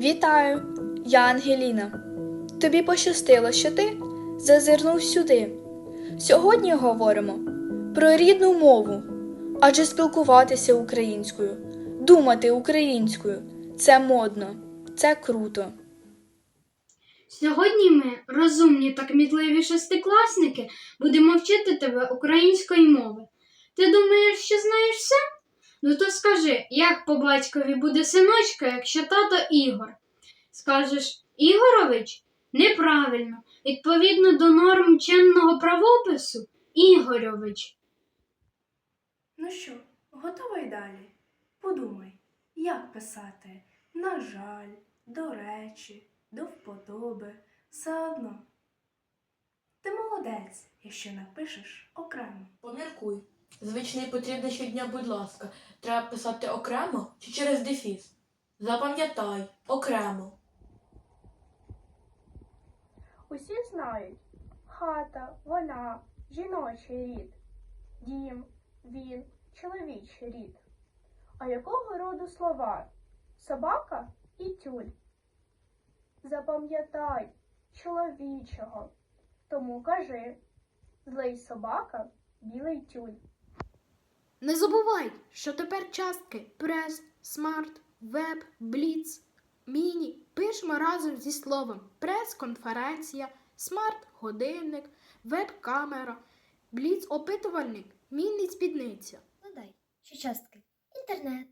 Вітаю, я Ангеліна. Тобі пощастило, що ти зазирнув сюди. Сьогодні говоримо про рідну мову, адже спілкуватися українською, думати українською це модно, це круто. Сьогодні ми, розумні та кмітливі шестикласники, будемо вчити тебе української мови. Ти думаєш, що знаєш все? Ну то скажи, як по батькові буде синочка, якщо тато Ігор? Скажеш Ігорович? Неправильно. Відповідно до норм чинного правопису Ігорьович. Ну що, готовий далі? Подумай, як писати на жаль, до речі, до вподоби, все одно. Ти молодець, якщо напишеш окремо. Поміркуй. Звичний потрібно щодня, будь ласка. Треба писати окремо чи через дефіс. Запам'ятай, окремо. Усі знають хата, вона, жіночий рід, дім, він, чоловічий рід. А якого роду слова? Собака і тюль. Запам'ятай чоловічого. Тому кажи злий собака, білий тюль. Не забувай, що тепер частки прес, смарт, веб, бліц, міні пишемо разом зі словом прес-конференція, смарт-годинник, веб-камера, бліц-опитувальник, міні-спідниця. Надай, що частки інтернет,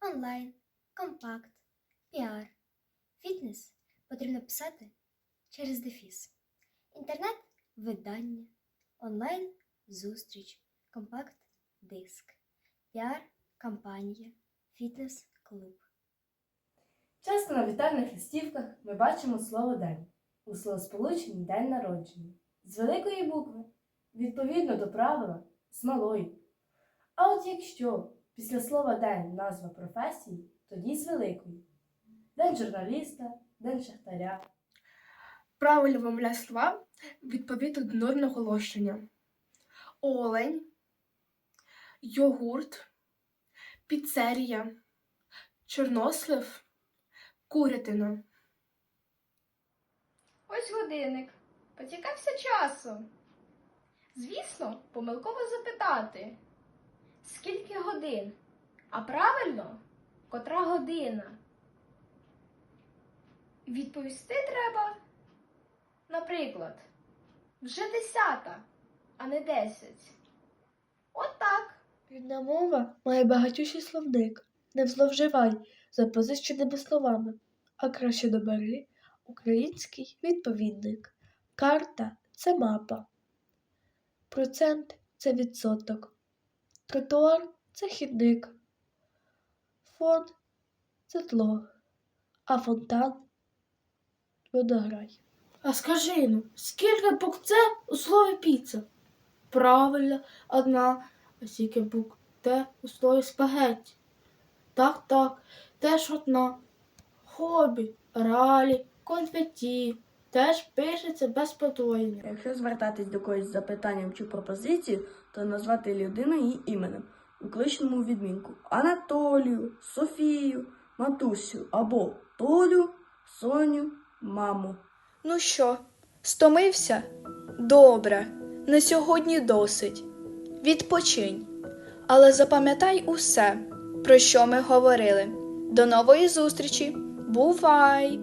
онлайн, компакт, піар, фітнес потрібно писати через дефіс. Інтернет видання, онлайн зустріч, компакт диск, піар кампанія, фітнес клуб. Часто на вітальних листівках ми бачимо слово день у словосполученні день народження з великої букви, відповідно до правила з малої. А от якщо після слова день назва професії, тоді з великої. День журналіста, день шахтаря. Правильно вимовляй слова відповідно до норм наголошення. Олень, йогурт, піцерія, чорнослив, курятина. Ось годинник. Поцікався часу. Звісно, помилково запитати. Скільки годин? А правильно, котра година? Відповісти треба. Наприклад, вже десята, а не десять. Рідна мова має багатющий словник. Не зловживай запозиченими словами, а краще добери український відповідник. Карта це мапа. Процент це відсоток. Тротуар це хідник. Фон це тло. А фонтан водограй. А скажи ну, скільки букв це у слові піца? Правильно, одна, а скільки букв Т у слові спагетті? Так, так, теж одна. Хобі, ралі, конфеті. Теж пишеться без подвоєння. Якщо звертатись до когось з запитанням чи пропозицією, то назвати людину її іменем у кличному відмінку Анатолію, Софію, Матусю або Толю, Соню, маму. Ну що, стомився? Добре, на сьогодні досить. Відпочинь. Але запам'ятай усе, про що ми говорили. До нової зустрічі. Бувай!